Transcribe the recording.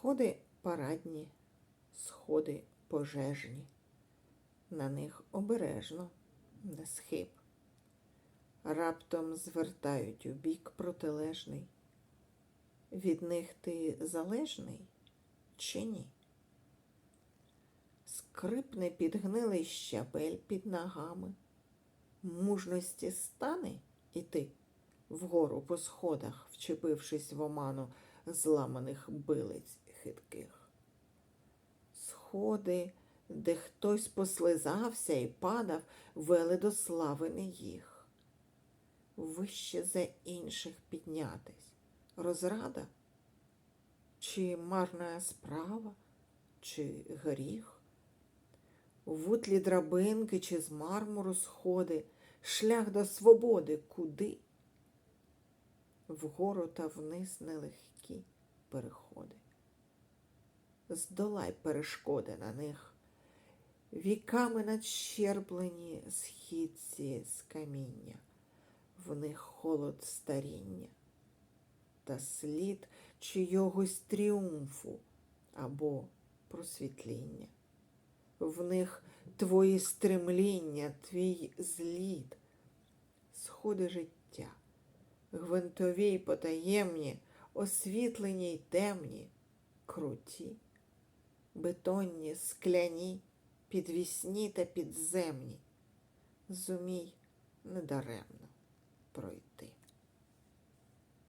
Сходи парадні, сходи пожежні. На них обережно, не схиб. Раптом звертають у бік протилежний. Від них ти залежний чи ні? Скрипне підгнилий щабель під ногами. Мужності стане іти вгору по сходах, вчепившись в оману зламаних билиць хитких. Сходи, де хтось послизався і падав, вели до слави не їх. Вище за інших піднятись. Розрада? Чи марна справа, чи гріх? Вутлі драбинки чи з мармуру сходи, шлях до свободи куди? Вгору та вниз нелегкі переходи. Здолай перешкоди на них, віками надщерблені східці з каміння, в них холод старіння. Та слід чийогось тріумфу або просвітління. В них твої стремління, твій злід, сходи життя, гвинтові й потаємні, освітлені й темні, круті, бетонні, скляні, підвісні та підземні. Зумій недаремно.